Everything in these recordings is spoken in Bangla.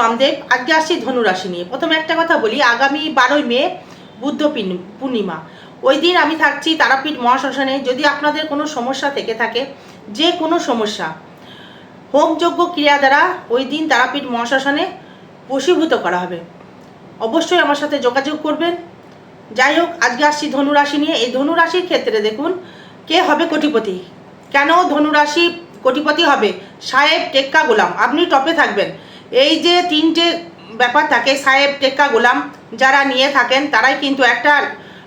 বামদেব, আজকে আসছি ধনুরাশি নিয়ে। প্রথমে একটা কথা বলি, আগামী বারোই মে বুদ্ধ পূর্ণিমা। ওই দিন আমি থাকছি তারাপীঠ মহাশ্মশানে। যদি আপনাদের কোনো সমস্যা থেকে থাকে, যে কোনো সমস্যা হোমযজ্ঞ ক্রিয়া দ্বারা ওই দিন তারাপীঠ মহাশ্মশানে বশীভূত করা হবে। অবশ্যই আমার সাথে যোগাযোগ করবেন। যাই হোক, আজকে আসছি ধনুরাশি নিয়ে। এই ধনুরাশির ক্ষেত্রে দেখুন, কে হবে কোটিপতি? কেন ধনুরাশি কোটিপতি হবে? সাহেব, টেক্কা, গোলাম। আপনি টপে থাকবেন। এই যে তিনটে ব্যাপার থাকে, সাহেব, টেক্কা, গোলাম, যারা নিয়ে থাকেন, তারাই কিন্তু একটা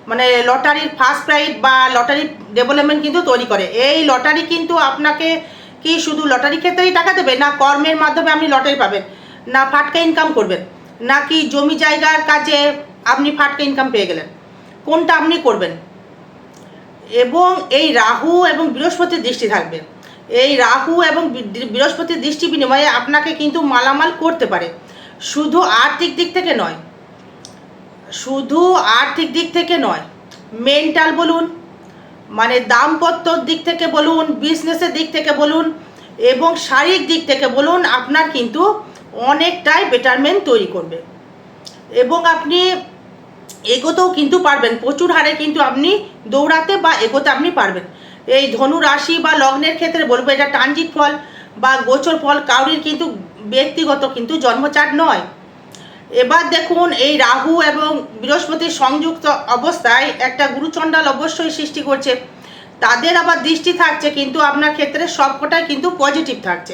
মানে লটারির ফার্স্ট প্রাইজ বা লটারি ডেভেলপমেন্ট কিন্তু তৈরি করে। এই লটারি কিন্তু আপনাকে কি শুধু লটারি ক্ষেত্রেই টাকা দেবে না কর্মের মাধ্যমে আপনি লটারি পাবেন, না ফাটকা ইনকাম করবেন নাকি জমি জায়গার কাজে আপনি ফাটকা ইনকাম পেয়ে গেলেন, কোনটা আপনি করবেন? এবং এই রাহু এবং বৃহস্পতির দৃষ্টি থাকবে। এই রাহু এবং বৃহস্পতির দৃষ্টি বিনিময়ে আপনাকে কিন্তু মালামাল করতে পারে। শুধু আর্থিক দিক থেকে নয়। শুধু আর্থিক দিক থেকে নয় মেন্টাল বলুন মানে দাম্পত্যর দিক থেকে বলুন বিজনেসের দিক থেকে বলুন এবং শারীরিক দিক থেকে বলুন, আপনার কিন্তু অনেকটাই বেটারমেন্ট তৈরি করবে। এবং আপনি এগোতেও কিন্তু পারবেন, প্রচুর হারে কিন্তু আপনি দৌড়াতে বা এগোতে আপনি পারবেন। এই ধনু রাশি বা লগ্নের ক্ষেত্রে বলব, এটা ট্রানজিট ফল বা গোচর ফল, কাউরির কিন্তু ব্যক্তিগত কিন্তু জন্মচাট নয়। এবার দেখুন, এই রাহু এবং বৃহস্পতির সংযুক্ত অবস্থায় একটা গুরুচণ্ডাল অবশ্যই সৃষ্টি করছে। তাদের আবার দৃষ্টি থাকছে, কিন্তু আপনার ক্ষেত্রে সব কটাই কিন্তু পজিটিভ থাকছে।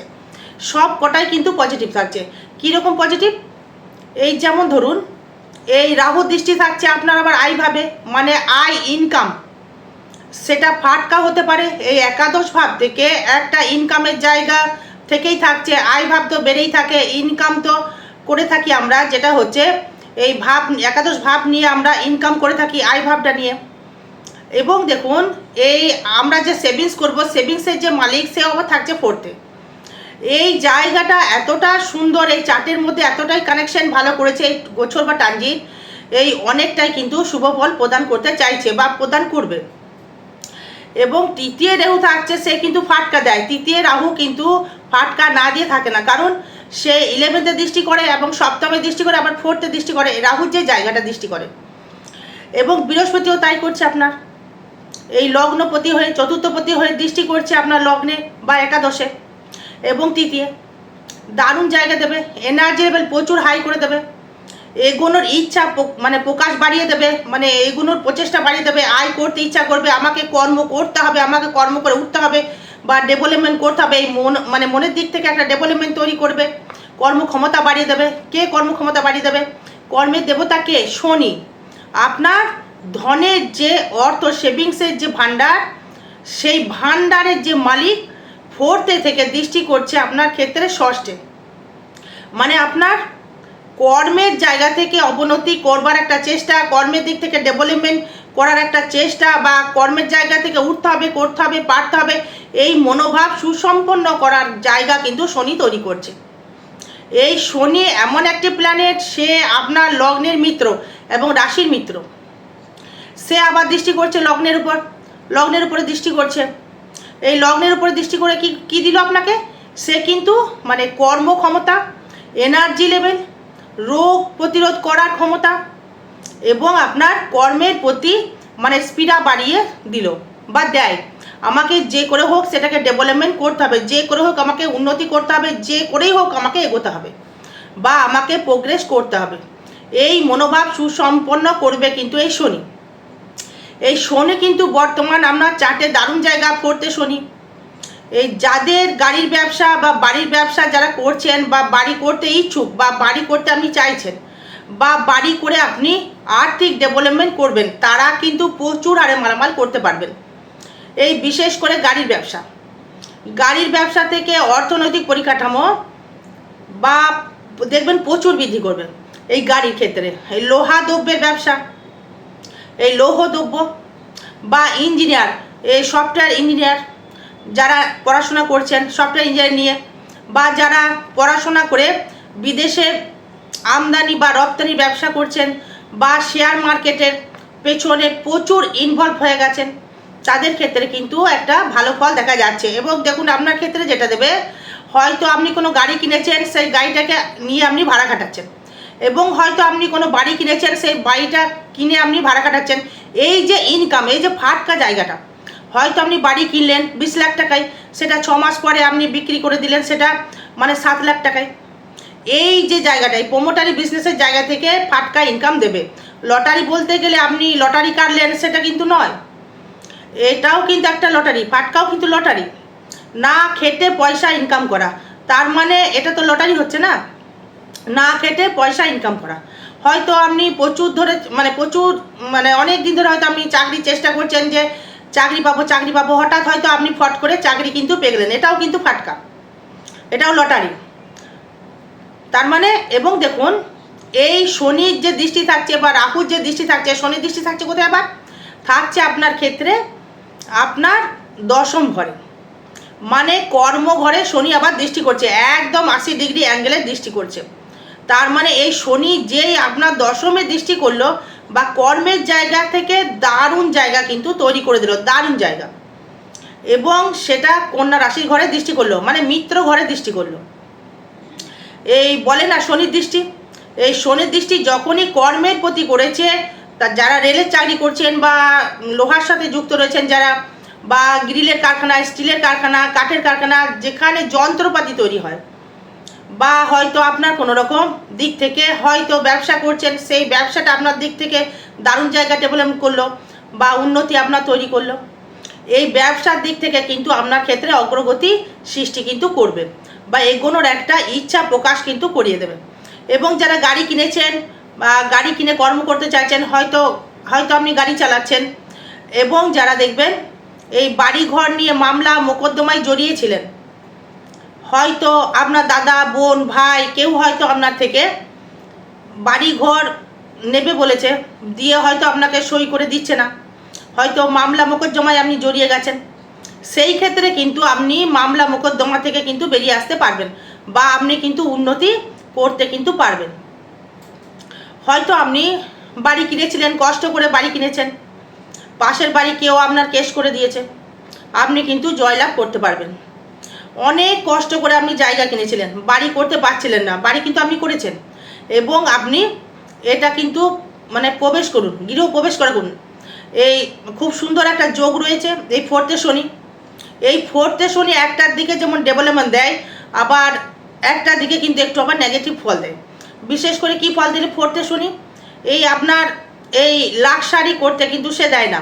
সব কটাই কিন্তু পজিটিভ থাকছে। কীরকম পজিটিভ? এই যেমন ধরুন, এই রাহু দৃষ্টি থাকছে আপনার আবার আয় ভাবে মানে আয় ইনকাম সেটা ফাটকা হতে পারে। এই একাদশ ভাব থেকে একটা ইনকামের জায়গা থেকেই থাকছে, আয় ভাব তো বেড়েই থাকে ইনকাম তো করে থাকি আমরা, যেটা হচ্ছে এই ভাব, একাদশ ভাব নিয়ে আমরা ইনকাম করে থাকি আয় ভাবটা নিয়ে। এবং দেখুন, এই আমরা যে সেভিংস করব সেভিংসের যে মালিক সে আবার থাকছে ফোর্থে এই জায়গাটা এতটা সুন্দর, এই চার্টের মধ্যে এতটাই কানেকশন ভালো করেছে এই গোছর বা টানজিট এই অনেকটাই কিন্তু শুভ ফল প্রদান করতে চাইছে বা প্রদান করবে। এবং তৃতীয় রাহু থাকছে, সে কিন্তু ফাটকা দেয়। তৃতীয় রাহু কিন্তু ফাটকা না দিয়ে থাকে না। কারণ সে ইলেভেন্থে দৃষ্টি করে এবং সপ্তমে দৃষ্টি করে, আবার ফোর্থে দৃষ্টি করে। রাহুর যে জায়গাটা দৃষ্টি করে। এবং বৃহস্পতিও তাই করছে আপনার। এই লগ্নপতি হয়ে, চতুর্থপতি হয়ে দৃষ্টি করছে আপনার লগ্নে বা একাদশে। এবং তৃতীয়, দারুণ জায়গা দেবে। এনার্জি লেভেল প্রচুর হাই করে দেবে। এগোনোর ইচ্ছা মানে প্রকাশ বাড়িয়ে দেবে মানে এগোনোর প্রচেষ্টা বাড়িয়ে দেবে, আয় করতে ইচ্ছা করবে, আমাকে কর্ম করতে হবে, আমাকে কর্ম করে উঠতে হবে বা ডেভেলপমেন্ট করতে হবে, এই মন মানে মনের দিক থেকে একটা ডেভেলপমেন্ট তৈরি করবে কর্মক্ষমতা বাড়িয়ে দেবে। কে কর্মক্ষমতা বাড়িয়ে দেবে? কর্মের দেবতা কে? শনি। আপনার ধনের যে অর্থ সেভিংসের যে ভাণ্ডার, সেই ভাণ্ডারের যে মালিক, ফোর্থে থেকে দৃষ্টি করছে আপনার ক্ষেত্রে ষষ্ঠে। মানে আপনার কর্মের জায়গা থেকে অবনতি করবার একটা চেষ্টা, কর্মের দিক থেকে ডেভেলপমেন্ট করার একটা চেষ্টা বা কর্মের জায়গা থেকে উঠতে হবে, করতে হবে, পারতে হবে, এই মনোভাব সুসম্পন্ন করার জায়গা কিন্তু শনি তৈরি করছে। এই শনি এমন একটি প্ল্যানেট সে আপনার লগ্নের মিত্র এবং রাশির মিত্র। সে আবার দৃষ্টি করছে লগ্নের উপর, লগ্নের উপরে দৃষ্টি করছে। এই লগ্নের উপরে দৃষ্টি করে কি কি দিল আপনাকে? সে কিন্তু মানে কর্মক্ষমতা এনার্জি লেভেল রোগ প্রতিরোধ করার ক্ষমতা এবং আপনার কর্মের প্রতি মানে স্পিডা বাড়িয়ে দিল বা দেয়। আমাকে যে করে হোক সেটাকে ডেভেলপমেন্ট করতে হবে, যে করে হোক আমাকে উন্নতি করতে হবে, যে করেই হোক আমাকে এগোতে হবে বা আমাকে প্রোগ্রেস করতে হবে। এই মনোভাব সুসম্পন্ন করবে কিন্তু এই শনি। এই শনি কিন্তু বর্তমান আমরা চারটে দারুণ জায়গা করতে শনি। এই যাদের গাড়ির ব্যবসা বা বাড়ির ব্যবসা যারা করছেন বা বাড়ি করতে ইচ্ছুক বা বাড়ি করতে আপনি চাইছেন বা বাড়ি করে আপনি আর্থিক ডেভেলপমেন্ট করবেন, তারা কিন্তু প্রচুর হারে মালামাল করতে পারবেন। এই বিশেষ করে গাড়ির ব্যবসা। গাড়ির ব্যবসা থেকে অর্থনৈতিক পরিকাঠামো বা দেখবেন প্রচুর বৃদ্ধি করবেন এই গাড়ির ক্ষেত্রে। এই লোহা দ্রব্যের ব্যবসা, এই লৌহ দ্রব্য বা ইঞ্জিনিয়ার, এই সফটওয়্যার ইঞ্জিনিয়ার যারা পড়াশোনা করছেন, সফটওয়্যার ইঞ্জিনিয়ার নিয়ে, বা যারা পড়াশোনা করে বিদেশে আমদানি বা রপ্তানি ব্যবসা করছেন, বা শেয়ার মার্কেটের পেছনে প্রচুর ইনভলভ হয়ে গেছেন, তাদের ক্ষেত্রে কিন্তু একটা ভালো ফল দেখা যাচ্ছে। এবং দেখুন, আপনার ক্ষেত্রে যেটা দেবে, হয়তো আপনি কোনো গাড়ি কিনেছেন, সেই গাড়িটাকে নিয়ে আপনি ভাড়া খাটাচ্ছেন। এবং হয়তো আপনি কোনো বাড়ি কিনেছেন, সেই বাড়িটা কিনে আপনি ভাড়া খাটাচ্ছেন। এই যে ইনকাম এই যে ফাটকা জায়গাটা হয়তো আপনি বাড়ি কিনলেন, বিশ লাখ টাকায়, সেটা ছ মাস পরে আপনি বিক্রি করে দিলেন, সেটা মানে সাত লাখ টাকায়। এই যে জায়গাটা, এই প্রোমোটারি বিজনেসের জায়গা থেকে ফাটকা ইনকাম দেবে। লটারি বলতে গেলে আপনি লটারি কাটলেন সেটা কিন্তু নয়। এটাও কিন্তু একটা লটারি ফাটকাও কিন্তু লটারি না খেটে পয়সা ইনকাম করা। তার মানে এটা তো লটারি হচ্ছে না? না খেটে পয়সা ইনকাম করা। হয়তো আপনি প্রচুর ধরে মানে প্রচুর মানে অনেক দিন ধরে হয়তো আপনি চাকরির চেষ্টা করছেন যে চাকরি পাবো চাকরি পাবো। হঠাৎ হয়তো আপনি ফট করে চাকরি কিন্তু পেয়ে গেলেন এটাও কিন্তু ফাটকা। এটাও লটারি। তার মানে এবং দেখুন, এই শনির যে দৃষ্টি থাকছে বা রাহুর যে দৃষ্টি থাকছে, শনির দৃষ্টি থাকছে কোথায় আবার? থাকছে আপনার ক্ষেত্রে আপনার দশম ঘরে। মানে কর্মঘরে শনি আবার দৃষ্টি করছে। একদম আশি ডিগ্রি অ্যাঙ্গেলের দৃষ্টি করছে। তার মানে এই শনি যেই আপনার দশমে দৃষ্টি করল বা কর্মের জায়গা থেকে দারুণ জায়গা কিন্তু তৈরি করে দিল, দারুণ জায়গা। এবং সেটা কন্যা রাশির ঘরে দৃষ্টি করল মানে মিত্র ঘরে দৃষ্টি করল। এই বলে না শনির দৃষ্টি, এই শনির দৃষ্টি যখনই কর্মের প্রতি করেছে, তা যারা রেলের চাকরি করছেন বা লোহার সাথে যুক্ত রয়েছেন যারা, বা গ্রিলের কারখানা, স্টিলের কারখানা, কাঠের কারখানা, যেখানে যন্ত্রপাতি তৈরি হয় বা হয়তো আপনার কোনো রকম দিক থেকে হয়তো ব্যবসা করছেন, সেই ব্যবসাটা আপনার দিক থেকে দারুণ জায়গা ডেভেলপ করল বা উন্নতি আপনার তৈরি করল। এই ব্যবসার দিক থেকে কিন্তু আপনার ক্ষেত্রে অগ্রগতি সৃষ্টি কিন্তু করবে বা এগোনোর একটা ইচ্ছা প্রকাশ কিন্তু করিয়ে দেবে। এবং যারা গাড়ি কিনেছেন বা গাড়ি কিনে কর্ম করতে চাইছেন, হয়তো হয়তো আপনি গাড়ি চালাচ্ছেন এবং যারা দেখবেন এই বাড়ি ঘর নিয়ে মামলা, মোকদ্দমায় জড়িয়েছিলেন হয়তো আপনার দাদা, বোন, ভাই, কেউ হয়তো আপনার থেকে বাড়ি ঘর নেবে বলেছে, দিয়ে হয়তো আপনাকে সই করে দিচ্ছে না। হয়তো মামলা মোকদ্দমায় আপনি জড়িয়ে গেছেন। সেই ক্ষেত্রে কিন্তু আপনি মামলা মোকদ্দমা থেকে কিন্তু বেরিয়ে আসতে পারবেন বা আপনি কিন্তু উন্নতি করতে কিন্তু পারবেন। হয়তো আপনি বাড়ি কিনেছিলেন, কষ্ট করে বাড়ি কিনেছেন, পাশের বাড়ি কেউ আপনার কেস করে দিয়েছে, আপনি কিন্তু জয়লাভ করতে পারবেন। অনেক কষ্ট করে আপনি জায়গা কিনেছিলেন, বাড়ি করতে পারছিলেন না, বাড়ি কিন্তু আপনি করেছেন। এবং আপনি এটা কিন্তু মানে প্রবেশ করুন, গৃহ প্রবেশ করে করুন। এই খুব সুন্দর একটা যোগ রয়েছে, এই ফোর্থে শনি। এই ফোর্থে শনি একটার দিকে যেমন ডেভেলপমেন্ট দেয়, আবার একটা দিকে কিন্তু একটু আবার নেগেটিভ ফল দেয়। বিশেষ করে কি ফল দিলে ফোর্থে শনি? এই আপনার এই লাক্সারি করতে কিন্তু সে দেয় না,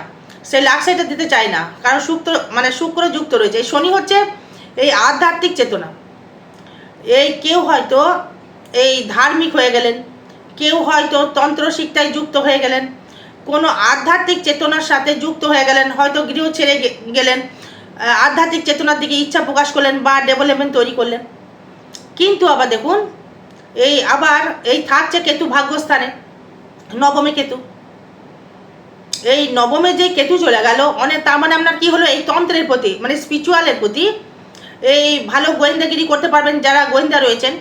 সে লাক্সারিটা দিতে চায় না, কারণ শুক্র মানে শুক্র যুক্ত রয়েছে। এই শনি হচ্ছে এই আধ্যাত্মিক চেতনা। এই কেউ হয়তো এই ধার্মিক হয়ে গেলেন, কেউ হয়তো তন্ত্র শিক্ষায় যুক্ত হয়ে গেলেন, কোনো আধ্যাত্মিক চেতনার সাথে যুক্ত হয়ে গেলেন, হয়তো গৃহ ছেড়ে গেলেন আধ্যাত্মিক চেতনার দিকে ইচ্ছা প্রকাশ করলেন বা ডেভেলপমেন্ট তৈরি করলেন। কিন্তু আবার দেখুন, এই আবার এই থাকছে কেতু ভাগ্যস্থানে, নবমে কেতু। এই নবমে যে কেতু চলে গেল, অনেক তার মানে আপনার কি হলো? এই তন্ত্রের প্রতি মানে স্পিরিচুয়ালের প্রতি এই ভালো গোয়েন্দাগিরি করতে পারবেন যারা গোয়েন্দা রয়েছেন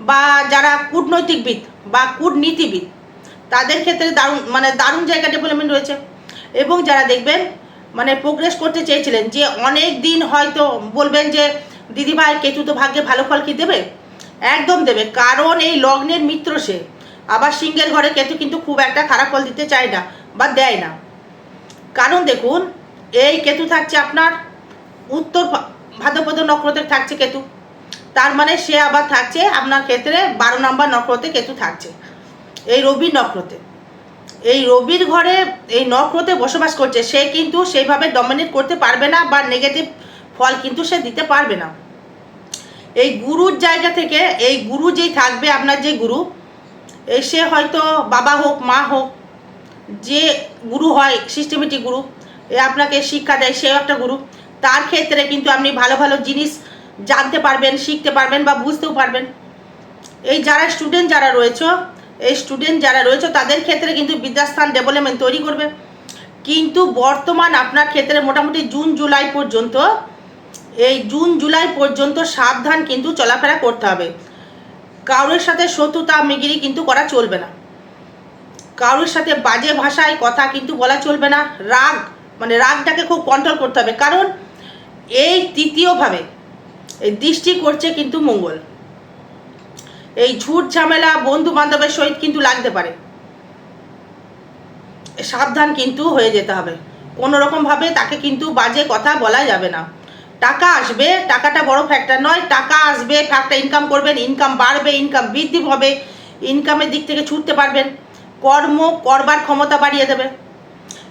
বা যারা কূটনৈতিকবিদ বা কূটনীতিবিদ, তাদের ক্ষেত্রে দারুণ মানে দারুণ জায়গা ডেভেলপমেন্ট রয়েছে। এবং যারা দেখবেন মানে প্রোগ্রেস করতে চেয়েছিলেন যে অনেক দিন হয়তো বলবেন যে, দিদিভাই কেতু তো ভাগ্যে ভালো ফল কি দেবে? একদম দেবে। কারণ এই লগ্নের মিত্র সে। আবার সিংহের ঘরে কেতু কিন্তু খুব একটা খারাপ ফল দিতে চায় না বা দেয় না। কারণ দেখুন, এই কেতু থাকছে আপনার উত্তর ভাদ্রপদ নক্ষত্রে থাকছে কেতু। তার মানে সে আবার থাকছে আপনার ক্ষেত্রে বারো নম্বর নক্ষত্রে কেতু থাকছে। এই রবি নক্ষত্রে। এই রবির ঘরে এই নক্ষত্রে বসবাস করছে, সে কিন্তু সেইভাবে ডমিনেট করতে পারবে না বা নেগেটিভ ফল কিন্তু সে দিতে পারবে না। এই গুরুর জায়গা থেকে এই গুরু যেই থাকবে, আপনার যে গুরু, এই সে হয়তো বাবা হোক, মা হোক, যে গুরু হয় সিস্টেমেটিক গুরু, এ আপনাকে শিক্ষা দেয় সেও একটা গুরু। তার ক্ষেত্রে কিন্তু আপনি ভালো ভালো জিনিস জানতে পারবেন, শিখতে পারবেন বা বুঝতেও পারবেন। এই যারা স্টুডেন্ট যারা রয়েছে, এই স্টুডেন্ট যারা রয়েছে, তাদের ক্ষেত্রে কিন্তু বিদ্যাস্থান ডেভেলপমেন্ট তৈরি করবে। কিন্তু বর্তমান আপনার ক্ষেত্রে মোটামুটি জুন, জুলাই পর্যন্ত, এই জুন, জুলাই পর্যন্ত সাবধান কিন্তু চলাফেরা করতে হবে। কারোর সাথে শত্রুতা, মিগিরি কিন্তু করা চলবে না। কারোর সাথে বাজে ভাষায় কথা কিন্তু বলা চলবে না। রাগ মানে রাগটাকে খুব কন্ট্রোল করতে হবে। কারণ এই তৃতীয়ভাবে, এই দৃষ্টি করছে কিন্তু মঙ্গল। এই ঝুট ঝামেলা বন্ধু বান্ধবের সহিত কিন্তু লাগতে পারে। সাবধান কিন্তু হয়ে যেতে হবে। কোনো রকমভাবে তাকে কিন্তু বাজে কথা বলা যাবে না। টাকা আসবে, টাকাটা বড় ফ্যাক্টর নয়। টাকা আসবে ফ্যাক্টর ইনকাম করবেন ইনকাম বাড়বে ইনকাম বৃদ্ধি হবে ইনকামের দিক থেকে ছুটতে পারবেন। কর্ম করবার ক্ষমতা বাড়িয়ে দেবে।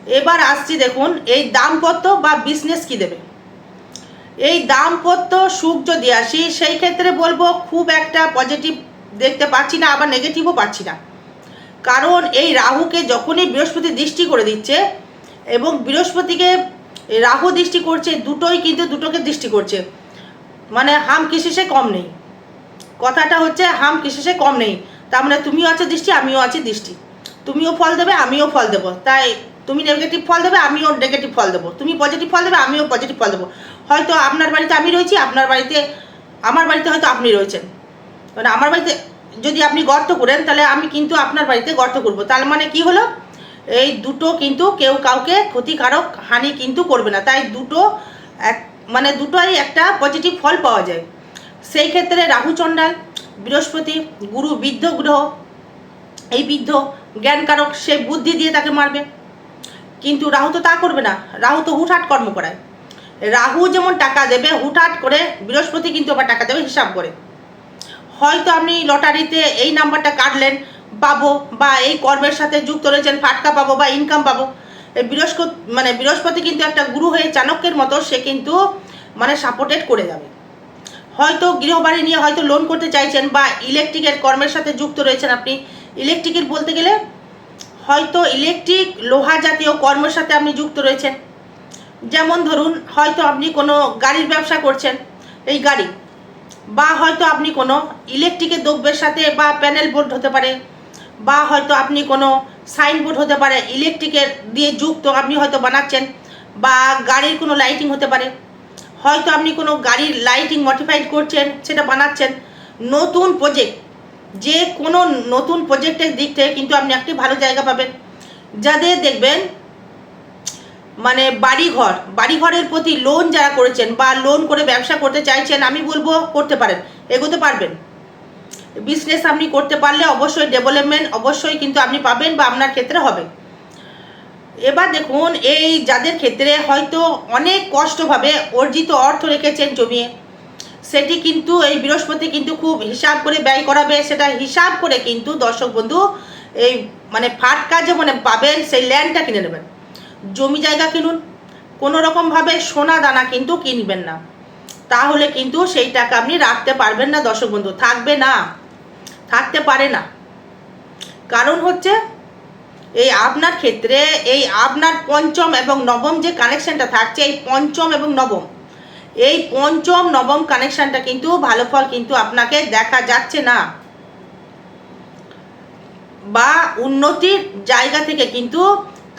এবার আসছি দেখুন, এই দাম্পত্য বা বিজনেস কি দেবে? এই দাম্পত্য সুখ যদি আসি, সেই ক্ষেত্রে বলব খুব একটা পজিটিভ দেখতে পাচ্ছি না, আবার নেগেটিভও পাচ্ছি না। কারণ এই রাহুকে যখনই বৃহস্পতি দৃষ্টি করে দিচ্ছে এবং বৃহস্পতিকে রাহু দৃষ্টি করছে, দুটোই কিন্তু দুটোকে দৃষ্টি করছে। মানে হাম কিসিসে কম নেই। কথাটা হচ্ছে হাম কিসিসে কম নেই। তার মানে তুমিও আছে দৃষ্টি, আমিও আছি দৃষ্টি। তুমিও ফল দেবে, আমিও ফল দেবো। তাই তুমি নেগেটিভ ফল দেবে, আমিও নেগেটিভ ফল দেবো। তুমি পজিটিভ ফল দেবে, আমিও পজিটিভ ফল দেবো। হয়তো আপনার বাড়িতে আমি রয়েছি, আপনার বাড়িতে, আমার বাড়িতে হয়তো আপনি রয়েছেন। মানে আমার বাড়িতে যদি আপনি গর্ত করেন, তাহলে আমি কিন্তু আপনার বাড়িতে গর্ত করব। তার মানে কি হলো? এই দুটো কিন্তু কেউ কাউকে ক্ষতিকারক, হানি কিন্তু করবে না। তাই দুটো এক মানে দুটোই একটা পজিটিভ ফল পাওয়া যায়। সেই ক্ষেত্রে রাহু চণ্ডাল, বৃহস্পতি, গুরু বৃদ্ধ গ্রহ, এই বৃদ্ধ জ্ঞানকারক, সে বুদ্ধি দিয়ে তাকে মারবে। কিন্তু রাহু তো তা করবে না। রাহু তো হুটহাট কর্ম করায়। রাহু যেমন টাকা দেবে, হুটহাট করে বৃহস্পতি কিন্তু আবার টাকা দেবে হিসাব করে। হয়তো আপনি লটারিতে এই নাম্বারটা কাটলেন, পাবো বা এই কর্মের সাথে যুক্ত রয়েছেন, ফাটকা পাবো বা ইনকাম পাবো। বৃহস্পতি মানে বৃহস্পতি কিন্তু একটা গুরু হয়ে চাণক্যের মতো, সে কিন্তু মানে সাপোর্টেড করে যাবে। হয়তো গৃহবাড়ি নিয়ে হয়তো লোন করতে চাইছেন বা ইলেকট্রিকের কর্মের সাথে যুক্ত রয়েছেন আপনি। ইলেকট্রিকের বলতে গেলে হয়তো ইলেকট্রিক লোহা জাতীয় কর্মের সাথে আপনি যুক্ত রয়েছেন। যেমন ধরুন, হয়তো আপনি কোনো গাড়ির ব্যবসা করছেন, এই গাড়ি, বা হয়তো আপনি কোনো ইলেকট্রিকের দ্রব্যের সাথে বা প্যানেল বোর্ড হতে পারে, বা হয়তো আপনি কোনো সাইনবোর্ড হতে পারে ইলেকট্রিকের দিয়ে যুক্ত আপনি হয়তো বানাচ্ছেন, বা গাড়ির কোনো লাইটিং হতে পারে। হয়তো আপনি কোনো গাড়ির লাইটিং মডিফাইড করছেন, সেটা বানাচ্ছেন। নতুন প্রজেক্ট যে কোনো নতুন প্রজেক্টের দিক থেকে কিন্তু আপনি একটি ভালো জায়গা পাবেন। যাদের দেখবেন মানে বাড়িঘর, বাড়িঘরের প্রতি লোন যারা করেছেন বা লোন করে ব্যবসা করতে চাইছেন, আমি বলব করতে পারেন, এগোতে পারবেন। বিজনেস আপনি করতে পারলে অবশ্যই ডেভেলপমেন্ট অবশ্যই কিন্তু আপনি পাবেন বা আপনার ক্ষেত্রে হবে। এবার দেখুন, এই যাদের ক্ষেত্রে হয়তো অনেক কষ্টভাবে অর্জিত অর্থ রেখেছেন জমিয়ে, সেটি কিন্তু এই বৃহস্পতি কিন্তু খুব হিসাব করে ব্যয় করাবে, সেটা হিসাব করে কিন্তু দর্শক বন্ধু এই মানে ফাটকা যে মানে পাবেন, সেই ল্যান্ডটা কিনে নেবেন। জমি জায়গা কিনুন। কোনো রকমভাবে সোনা দানা কিন্তু কিনবেন না। তাহলে কিন্তু সেই টাকা আপনি রাখতে পারবেন না দর্শক বন্ধু, থাকবে না। থাকতে পারে না। কারণ হচ্ছে, এই আপনার ক্ষেত্রে এই আপনার পঞ্চম এবং নবম যে কানেকশনটা থাকছে, এই পঞ্চম এবং নবম, এই পঞ্চম, নবম কানেকশনটা কিন্তু ভালো ফল কিন্তু আপনাকে দেখা যাচ্ছে না। বা উন্নতির জায়গা থেকে কিন্তু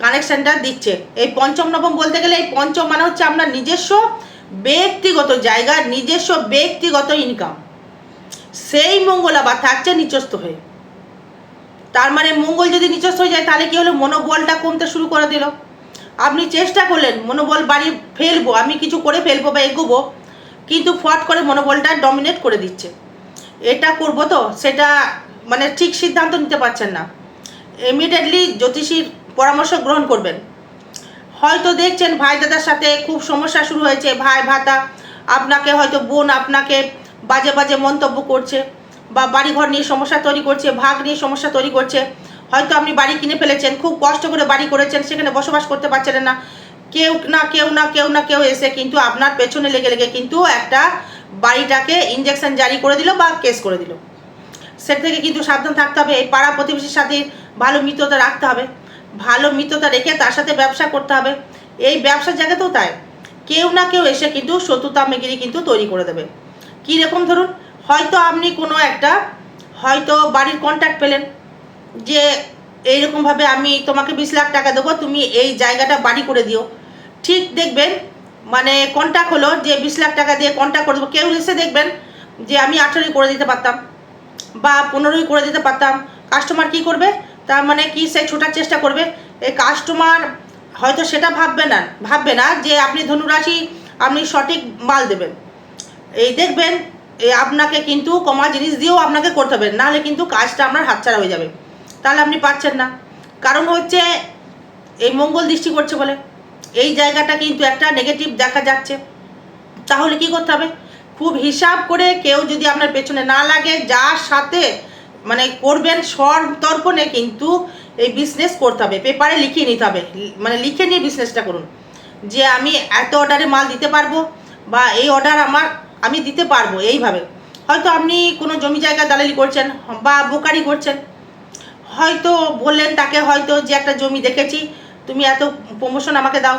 কানেকশনটা দিচ্ছে। এই পঞ্চম নবম বলতে গেলে এই পঞ্চম মানে হচ্ছে আপনার নিজস্ব ব্যক্তিগত জায়গা, নিজস্ব ব্যক্তিগত ইনকাম সেই মঙ্গল আবার থাকছে নিচস্থ হয়ে। তার মানে মঙ্গল যদি নিচস্থ হয়ে যায়, তাহলে কি হলো? মনোবলটা কমতে শুরু করে দিল। আপনি চেষ্টা করলেন, মনোবল বাড়ি ফেলব, আমি কিছু করে ফেলব বা এগোবো, কিন্তু ফট করে মনোবলটা ডমিনেট করে দিচ্ছে। এটা করব তো? সেটা মানে ঠিক সিদ্ধান্ত নিতে পারছেন না। ইমিডিয়েটলি জ্যোতিষীর পরামর্শ গ্রহণ করবেন। হয়তো দেখছেন ভাই দাদার সাথে খুব সমস্যা শুরু হয়েছে, ভাই, ভাতা, আপনাকে হয়তো বোন আপনাকে বাজে বাজে মন্তব্য করছে বা বাড়িঘর নিয়ে সমস্যা তৈরি করছে, ভাগ নিয়ে সমস্যা তৈরি করছে। হয়তো আপনি বাড়ি কিনে ফেলেছেন, খুব কষ্ট করে বাড়ি করেছেন, সেখানে বসবাস করতে পারছিলেন না। কেউ না কেউ না কেউ না, কেউ এসে কিন্তু আপনার পেছনে লেগে লেগে কিন্তু একটা বাড়িটাকে ইঞ্জেকশন জারি করে দিল বা কেস করে দিল। সেটা থেকে কিন্তু সাবধান থাকতে হবে, এই পাড়া প্রতিবেশীর সাথে ভালো মিত্রতা রাখতে হবে। ভালো মিত্রতা রেখে তার সাথে ব্যবসা করতে হবে। এই ব্যবসার জায়গাতেও তাই। কেউ না কেউ এসে কিন্তু শত্রুতা, মেগিরি কিন্তু তৈরি করে দেবে। কী রকম ধরুন? হয়তো আপনি কোনো একটা, হয়তো বাড়ির কন্ট্যাক্ট পেলেন যে এইরকমভাবে আমি তোমাকে বিশ লাখ টাকা দেবো, তুমি এই জায়গাটা বাড়ি করে দিও। ঠিক দেখবেন মানে কন্ট্যাক্ট হলো যে বিশ লাখ টাকা দিয়ে কন্ট্যাক্ট করে দেবো। কেউ এসে দেখবেন যে আমি আঠেরোই করে দিতে পারতাম বা পনেরোই করে দিতে পারতাম। কাস্টমার কি করবে? তার মানে কি সে ছোটার চেষ্টা করবে? এই কাস্টমার হয়তো সেটা ভাববে না ভাববে না যে আপনি ধনুরাশি, আপনি সঠিক মাল দেবেন। এই দেখবেন আপনাকে কিন্তু কমা জিনিস দিয়েও আপনাকে করতে হবে, নাহলে কিন্তু কাজটা আপনার হাতছাড়া হয়ে যাবে। তাহলে আপনি পাচ্ছেন না। কারণ হচ্ছে এই মঙ্গল দৃষ্টি করছে বলে। এই জায়গাটা কিন্তু একটা নেগেটিভ দেখা যাচ্ছে। তাহলে কি করতে হবে? খুব হিসাব করে কেউ যদি আপনার পেছনে না লাগে, যার সাথে মানে করবেন সর্বতর্পণে কিন্তু এই বিজনেস করতে হবে। পেপারে লিখিয়ে নিতে হবে। মানে লিখে নিয়ে বিজনেসটা করুন। যে আমি এত অর্ডারে মাল দিতে পারব বা এই অর্ডার আমার, আমি দিতে পারব এইভাবে। হয়তো আপনি কোনো জমি জায়গা দালালি করছেন বা বোকারি করছেন। হয়তো বললেন তাকে হয়তো যে একটা জমি দেখেছি, তুমি এত প্রমোশন আমাকে দাও।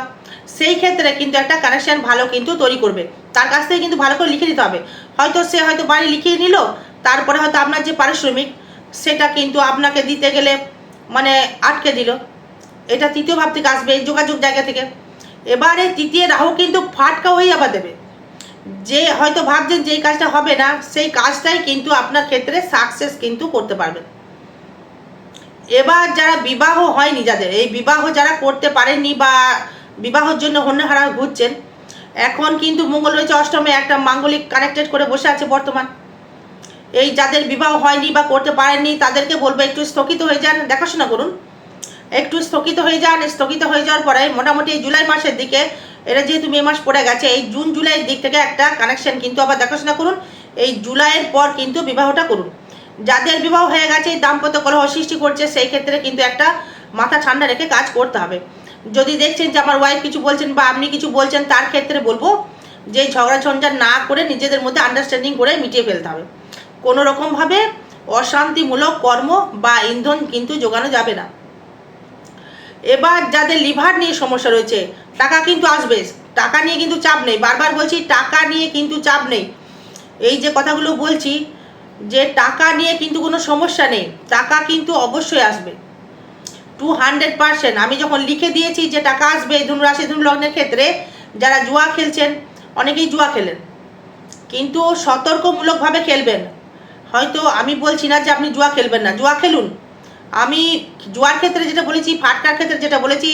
সেই ক্ষেত্রে কিন্তু একটা কানেকশন ভালো কিন্তু তৈরি করবে। তার কাছ থেকে কিন্তু ভালো করে লিখে নিতে হবে। হয়তো সে হয়তো বাড়ি লিখিয়ে নিল তারপরে হয়তো আপনার যে পারিশ্রমিক, সেটা কিন্তু আপনাকে দিতে গেলে মানে আটকে দিল। এটা তৃতীয় ভাব থেকে আসবে এই যোগাযোগ জায়গা থেকে। এবারে তৃতীয় রাহু কিন্তু ফাটকা হয়ে আবার দেবে। যে হয়তো ভাবছেন যে কাজটা হবে না, সেই কাজটাই কিন্তু আপনার ক্ষেত্রে সাকসেস কিন্তু করতে পারবেন এবার যারা বিবাহ হয়নি যাদের, এই বিবাহ যারা করতে পারেননি বা বিবাহর জন্য হন্যহারা ঘুরছেন, এখন কিন্তু মঙ্গল রয়েছে অষ্টমে, একটা মাঙ্গলিক কানেক্টেড করে বসে আছে বর্তমান। এই যাদের বিবাহ হয়নি বা করতে পারেননি, তাদেরকে বলব, একটু স্থগিত হয়ে যান। দেখাশোনা করুন। একটু স্থগিত হয়ে যান। স্থগিত হয়ে যাওয়ার পরে মোটামুটি এই জুলাই মাসের দিকে এটা যেহেতু মে মাস পড়ে গেছে, এই জুন জুলাইয়ের দিক থেকে একটা কানেকশন কিন্তু আবার দেখাশোনা করুন। এই জুলাইয়ের পর কিন্তু বিবাহটা করুন। যাদের বিবাহ হয়ে গেছে, এই দাম্পত্য কলহ সৃষ্টি করছে, সেই ক্ষেত্রে কিন্তু একটা মাথা ঠান্ডা রেখে কাজ করতে হবে। যদি দেখছেন যে আমার ওয়াইফ কিছু বলছেন বা আপনি কিছু বলছেন, তার ক্ষেত্রে বলব যে ঝগড়া ঝঞ্ঝাট না করে নিজেদের মধ্যে আন্ডারস্ট্যান্ডিং করে মিটিয়ে ফেলতে হবে। কোনো রকমভাবে অশান্তিমূলক কর্ম বা ইন্ধন কিন্তু যোগানো যাবে না। এবার যাদের লিভার নিয়ে সমস্যা রয়েছে, টাকা কিন্তু আসবে। টাকা নিয়ে কিন্তু চাপ নেই। বারবার বলছি, টাকা নিয়ে কিন্তু চাপ নেই। এই যে কথাগুলো বলছি, যে টাকা নিয়ে কিন্তু কোনো সমস্যা নেই, টাকা কিন্তু অবশ্যই আসবে। টু হান্ড্রেড পার্সেন্ট আমি যখন লিখে দিয়েছি যে টাকা আসবে ধনুরাশি ধনু লগ্নের ক্ষেত্রে, যারা জুয়া খেলছেন, অনেকেই জুয়া খেলেন। কিন্তু সতর্কমূলকভাবে খেলবেন। হয়তো আমি বলছি না যে আপনি জুয়া খেলবেন না, জুয়া খেলুন। আমি জুয়ার ক্ষেত্রে যেটা বলেছি, ফাটকার ক্ষেত্রে যেটা বলেছি,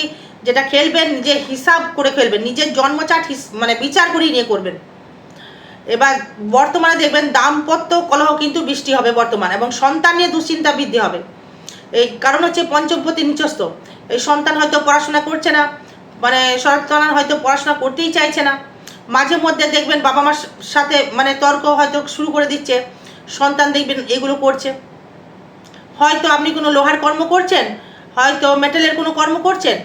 যেটা খেলবেন, নিজে হিসাব করে খেলবেন, নিজের জন্মচাট মানে বিচার করেই নিয়ে করবেন। এবার বর্তমানে দেখবেন দাম্পত্য কলহ কিন্তু বৃষ্টি হবে বর্তমান, এবং সন্তান নিয়ে দুশ্চিন্তা বৃদ্ধি হবে। এই কারণ হচ্ছে পঞ্চমপতি নিচস্ত এই সন্তান হয়তো পড়াশোনা করছে না মানে সন্তান হয়তো পড়াশোনা করতেই চাইছে না। মাঝে মধ্যে দেখবেন বাবা মার সাথে মানে তর্ক হয়তো শুরু করে দিচ্ছে। সন্তান দেখবেন, এগুলো করছে। হয়তো আপনি কোনো লোহার কর্ম করছেন, হয়তো মেটালের কোনো কর্ম করছেন,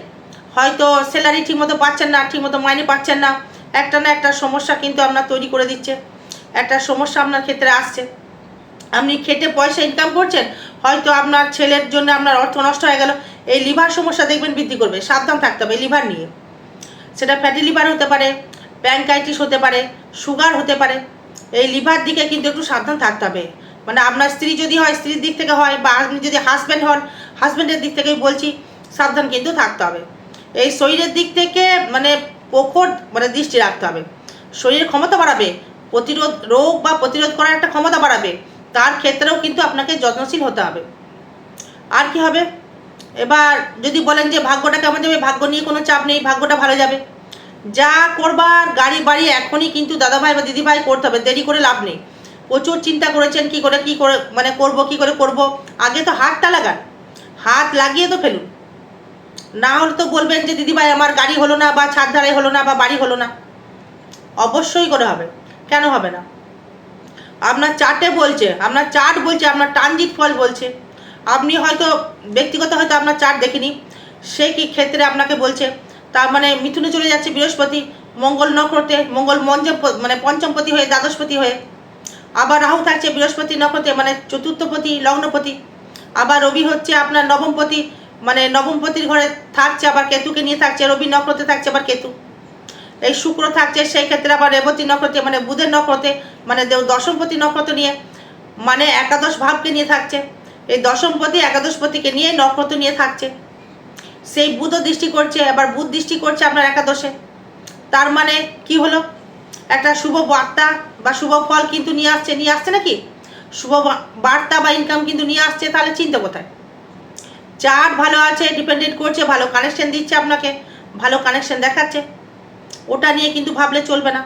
হয়তো স্যালারি ঠিকমতো পাচ্ছেন না, ঠিকমতো মাইনে পাচ্ছেন না। একটা না একটা সমস্যা কিন্তু আপনার তৈরি করে দিচ্ছে। একটা সমস্যা আপনার ক্ষেত্রে আসছে। আপনি খেটে পয়সা ইনকাম করছেন, হয়তো আপনার ছেলের জন্য আপনার অর্থ নষ্ট হয়ে গেল। এই লিভার সমস্যা দেখবেন বৃদ্ধি করবে, সাবধান থাকতে হবে লিভার নিয়ে। সেটা ফ্যাটি লিভার হতে পারে প্যানকাইটিস হতে পারে সুগার হতে পারে। এই লিভার দিকে কিন্তু একটু সাবধান থাকতে হবে। মানে আপনার স্ত্রী যদি হয়, স্ত্রীর দিক থেকে হয় বা আপনি যদি হাজব্যান্ড হন হাজব্যান্ডের দিক থেকেই বলছি, সাবধান কিন্তু থাকতে হবে। এই শরীরের দিক থেকে মানে প্রখর মানে দৃষ্টি রাখতে হবে। শরীরের ক্ষমতা বাড়াবে, প্রতিরোধ, রোগ বা প্রতিরোধ করার একটা ক্ষমতা বাড়াবে। তার ক্ষেত্রেও কিন্তু আপনাকে যত্নশীল হতে হবে। আর কি হবে? এবার যদি বলেন যে ভাগ্যটা কেমন যাবে ভাগ্য নিয়ে কোনো চাপ নেই, ভাগ্যটা ভালো যাবে। যা করবার গাড়ি বাড়ি এখনই কিন্তু দাদাভাই বা দিদিভাই করতে হবে, দেরি করে লাভ নেই। প্রচুর চিন্তা করেছেন, কি করে কি করে মানে করব, কি করে করব। আগে তো হাতটা লাগান, হাত লাগিয়ে তো ফেলুন। না হলে তো বলবেন যে, দিদিভাই, আমার গাড়ি হলো না বা ছাদ ধারাই হলো না বা বাড়ি হলো না। অবশ্যই করে হবে, কেন হবে না? আপনার চার্টে বলছে, আপনার চার্ট বলছে, আপনার ট্রানজিট ফল বলছে। আপনি হয়তো, ব্যক্তিগত হয়তো আপনার চার্ট দেখিনি, সে কি ক্ষেত্রে আপনাকে বলছে তার মানে মিথুনে চলে যাচ্ছে বৃহস্পতি, মঙ্গল নক্ষত্রে, মঙ্গল মঞ্চ মানে পঞ্চমপতি হয়ে, দ্বাদশপতি হয়ে। আবার রাহু থাকছে বৃহস্পতি নক্ষত্রে মানে চতুর্থপতি, লগ্নপতি। আবার রবি হচ্ছে আপনার নবমপতি মানে নবমপতির ঘরে থাকছে আবার কেতুকে নিয়ে থাকছে, রবি নক্ষত্রে থাকছে আবার কেতু। এই শুক্র থাকছে, সেই ক্ষেত্রে আবার রেবতী নক্ষত্রে মানে বুধের নক্ষত্রে মানে দশমপতি নক্ষত্র নিয়ে মানে একাদশ ভাবকে নিয়ে থাকছে। এই দশমপতি, একাদশপতিকে নিয়ে নক্ষত্র নিয়ে থাকছে। সেই বুধও দৃষ্টি করছে, আবার বুধ দৃষ্টি করছে আপনার একাদশে। তার মানে কি হলো? একটা শুভ বার্তা বা শুভ ফল কিন্তু নিয়ে আসছে নিয়ে আসছে নাকি? শুভ বার্তা বা ইনকাম কিন্তু নিয়ে আসছে, তাহলে চিন্তা কোথায়? চার্ট ভালো আছে ডিপেন্ডেন্ট করছে, ভালো কানেকশন দিচ্ছে আপনাকে, ভালো কানেকশন দেখাচ্ছে। ওটা নিয়ে কিন্তু ভাবলে চলবে না।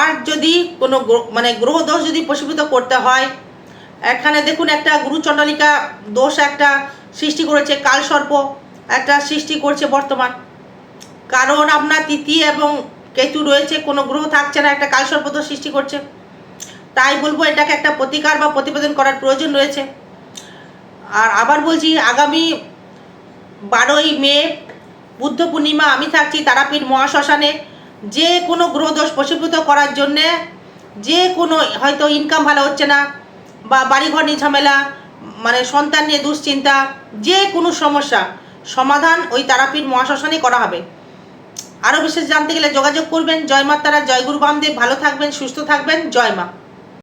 আর যদি কোনো মানে গ্রহ দোষ যদি প্রশীভূত করতে হয়, এখানে দেখুন একটা গুরুচণ্ডলিকা দোষ একটা সৃষ্টি করেছে কালসর্প একটা সৃষ্টি করছে বর্তমান। কারণ আপনার তৃতীয় এবং কেতু রয়েছে, কোনো গ্রহ থাকছে না, একটা কালসর্প তো সৃষ্টি করছে। তাই বলব এটাকে একটা প্রতিকার বা প্রতিবেদন করার প্রয়োজন রয়েছে। আর আবার বলছি, আগামী বারোই মে, বুদ্ধ পূর্ণিমা, আমি থাকছি তারাপীঠ মহাশ্মশানে। যে কোনো গ্রহদোষ প্রশীভূত করার জন্যে যে কোনো, হয়তো ইনকাম ভালো হচ্ছে না, বা বাড়িঘর নিয়ে ঝামেলা মানে সন্তান নিয়ে দুশ্চিন্তা, যে কোনো সমস্যা, সমাধান ওই তারাপীঠ মহাশ্মশানে করা হবে। আরও বিশেষ জানতে গেলে যোগাযোগ করবেন। জয় মা তারা জয় গুরু বামদেব। ভালো থাকবেন, সুস্থ থাকবেন। জয় মা।